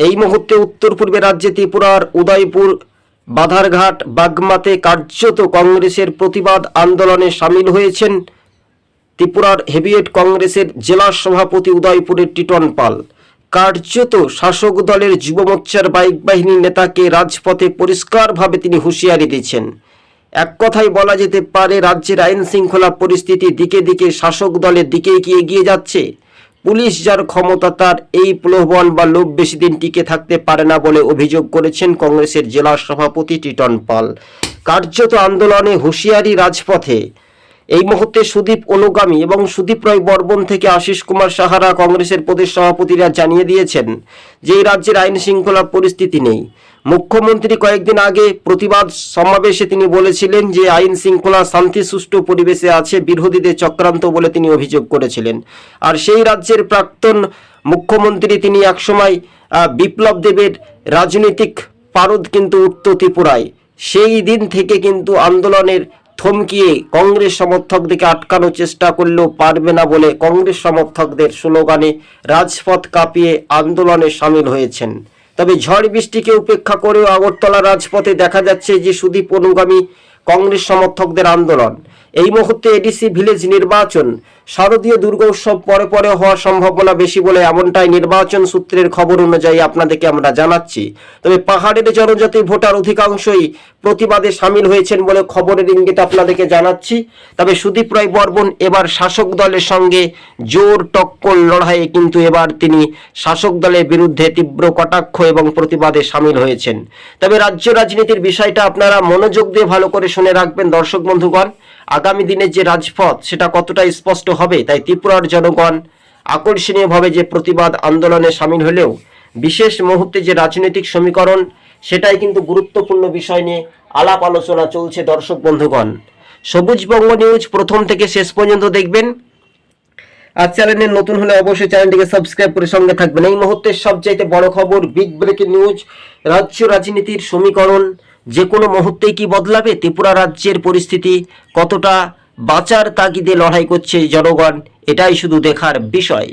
এই মুহূর্তে উত্তর পূর্বে রাজ্যে ত্রিপুরার উদয়পুর, বাধারঘাট, বাগমাতে কার্যত কংগ্রেসের প্রতিবাদ আন্দোলনে সামিল হয়েছেন ত্রিপুরার হেভিয়েট কংগ্রেসের জেলা সভাপতি উদয়পুরের টিটন পাল। কার্যত শাসক দলের যুব মোর্চার বাইক বাহিনীর নেতাকে রাজপথে পরিষ্কারভাবে তিনি হুঁশিয়ারি দিচ্ছেন। এক কথায় বলা যেতে পারে, রাজ্যের আইন শৃঙ্খলা পরিস্থিতি দিকে দিকে শাসক দলের দিকে কি এগিয়ে যাচ্ছে? পুলিশ যার ক্ষমতা তার, এই প্রলোভন বা লোভ বেশি দিন টিকে থাকতে পারে না বলে অভিযোগ করেছেন কংগ্রেসের জেলা সভাপতি টিটন পাল। কার্যত আন্দোলনে হুঁশিয়ারি রাজপথে। এই মুহূর্তে সুদীপ অনুগামী এবং সুদীপ রায় বর্মন থেকে আশিস কুমার সাহারা কংগ্রেসের প্রদেশ সভাপতিরা জানিয়ে দিয়েছেন যে রাজ্যের আইন শৃঙ্খলা পরিস্থিতি নেই। মুখ্যমন্ত্রী কয়েকদিন আগে প্রতিবাদ সমাবেশে তিনি বলেছিলেন যে আইন শৃঙ্খলা শান্তি, সুষ্ঠু পরিবেশে আছে, বিরোধীদের চক্রান্ত বলে তিনি অভিযোগ করেছিলেন। আর সেই রাজ্যের প্রাক্তন মুখ্যমন্ত্রী তিনি একসময় বিপ্লব দেবের রাজনৈতিক পারদ কিন্তু উঠত ত্রিপুরায়। সেই দিন থেকে কিন্তু আন্দোলনের থমকিয়ে কংগ্রেস সমর্থকদেরকে আটকানোর চেষ্টা করলেও পারবে না বলে কংগ্রেস সমর্থকদের স্লোগানে রাজপথ কাঁপিয়ে আন্দোলনে সামিল হয়েছেন। তবে ঝড় বৃষ্টিকে উপেক্ষা করেও আগরতলা রাজপথে দেখা যাচ্ছে যে সুদীপ অনুগামী কংগ্রেস সমর্থকদের আন্দোলন। এই মুহূর্তে এডিসি ভিলেজ নির্বাচন। শারদীয় দুর্গোৎসব পরে পরে হওয়ার সম্ভাবনা বেশি বলে এমনটাই নির্বাচন সূত্রের খবর অনুযায়ী আপনাদেরকে আমরা জানাচ্ছি। তবে পাহাড়ের জনজাতি ভোটার অধিকাংশই প্রতিবাদে সামিল হয়েছেন বলে খবরের ইঙ্গিত আপনাদেরকে জানাচ্ছি। তবে সুদীপ রায় বর্মন এবার শাসক দলের সঙ্গে জোর টক্কর লড়াইয়ে কিন্তু এবার তিনি শাসক দলের বিরুদ্ধে তীব্র কটাক্ষ এবং প্রতিবাদে সামিল হয়েছেন। তবে রাজ্য রাজনীতির বিষয়টা আপনারা মনোযোগ দিয়ে ভালো করে শুনে রাখবেন দর্শক বন্ধুগণ। আগামী দিনের যে রাজপথ, সেটা কতটা স্পষ্ট হবে তাই ত্রিপুরার জনগণ আকর্ষণীয়ভাবে যে প্রতিবাদ আন্দোলনে সামিল হলেও, বিশেষ মুহূর্তে যে রাজনৈতিক সমীকরণ সেটাই কিন্তু গুরুত্বপূর্ণ বিষয় নিয়ে আলাপ আলোচনা চলছে দর্শক বন্ধুগণ। সবুজ বঙ্গ নিউজ প্রথম থেকে শেষ পর্যন্ত দেখবেন। আর চ্যানেলে নতুন হলে অবশ্যই চ্যানেলটিকে সাবস্ক্রাইব করে সঙ্গে থাকবেন। এই মুহূর্তে সবচাইতে বড় খবর, বিগ ব্রেকিং নিউজ, রাজ্য রাজনীতির সমীকরণ, যে কোনো মুহূর্তেই কি বদলাবে, ত্রিপুরা রাজ্যের পরিস্থিতি কতটা বাঁচার তাগিদে লড়াই করছে জনগণ, এটাই শুধু দেখার বিষয়।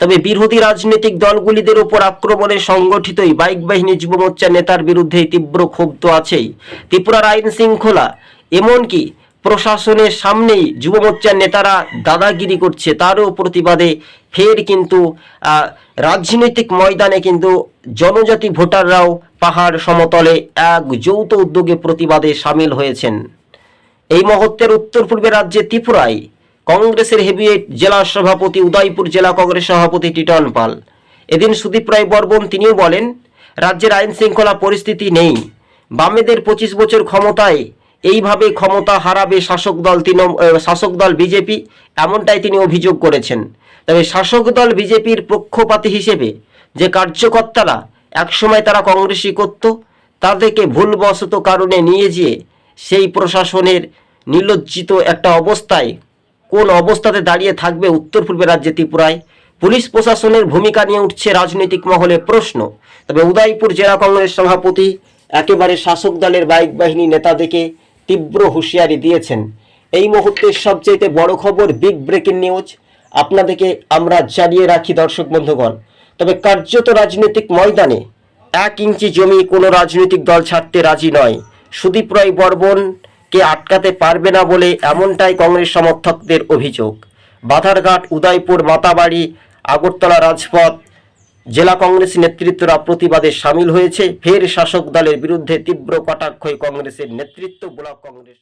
তবে বিরোধী রাজনৈতিক দলগুলিদের উপর আক্রমণে সংগঠিতই বাইক বাহিনী যুব মোর্চার নেতার বিরুদ্ধে তীব্র ক্ষোভ তো আছেই। ত্রিপুরার আইন শৃঙ্খলা এমনকি প্রশাসনের সামনেই যুব মোর্চার নেতারা দাদাগিরি করছে, তারও প্রতিবাদে ফের কিন্তু রাজনৈতিক ময়দানে কিন্তু জনজাতি ভোটাররাও পাহাড় সমতলে এক যৌথ উদ্যোগে প্রতিবাদে সামিল হয়েছেন। এই মুহূর্তের উত্তর পূর্বে রাজ্যে ত্রিপুরায় কংগ্রেসের হেভিয়েট জেলা সভাপতি উদয়পুর জেলা কংগ্রেস সভাপতি টিটন পাল। এদিন সুদীপ রায় বর্মন তিনিও বলেন রাজ্যের আইন শৃঙ্খলা পরিস্থিতি নেই। বামেদের পঁচিশ বছর ক্ষমতায় এইভাবে ক্ষমতা হারাবে শাসক দল তৃণ- আহ, শাসক দল বিজেপি এমনটাই তিনি অভিযোগ করেছেন। তবে শাসক দল বিজেপির পক্ষপাতী হিসেবে যে কার্যকর্তারা একসময় তারা কংগ্রেসই করত তাদেরকে ভুলবশত কারণে নিয়ে যেয়ে সেই প্রশাসনের নির্লজ্জিত একটা অবস্থায় কোন অবস্থাতে দাঁড়িয়ে থাকবে উত্তর পূর্বে রাজ্যে ত্রিপুরায়? পুলিশ প্রশাসনের ভূমিকা নিয়ে উঠছে রাজনৈতিক মহলে প্রশ্ন। তবে উদয়পুর জেলা কংগ্রেস সভাপতি একেবারে শাসক দলের বাইক বাহিনী নেতাদেরকে তীব্র হুঁশিয়ারি দিয়েছেন। এই মুহূর্তের সবচেয়ে বড় খবর বিগ ব্রেকিং নিউজ। আপনাদেরকে আমরা জানিয়ে রাখি দর্শক বন্ধুগণ, তবে কার্যত রাজনৈতিক ময়দানে এক ইঞ্চি জমি কোনো রাজনৈতিক দল ছাড়তে রাজি নয়। সুদীপ রায় বর্মনকে আটকাতে পারবে না বলে এমনটাই কংগ্রেস সমর্থকদের অভিযোগ। বাধারঘাট, উদয়পুর, মাতাবাড়ি, আগরতলা রাজপথ জেলা কংগ্রেস নেতৃত্বরা প্রতিবাদে সামিল হয়েছে। ফের শাসক দলের বিরুদ্ধে তীব্র কটাক্ষই কংগ্রেসের নেতৃত্ব, ব্লক কংগ্রেস।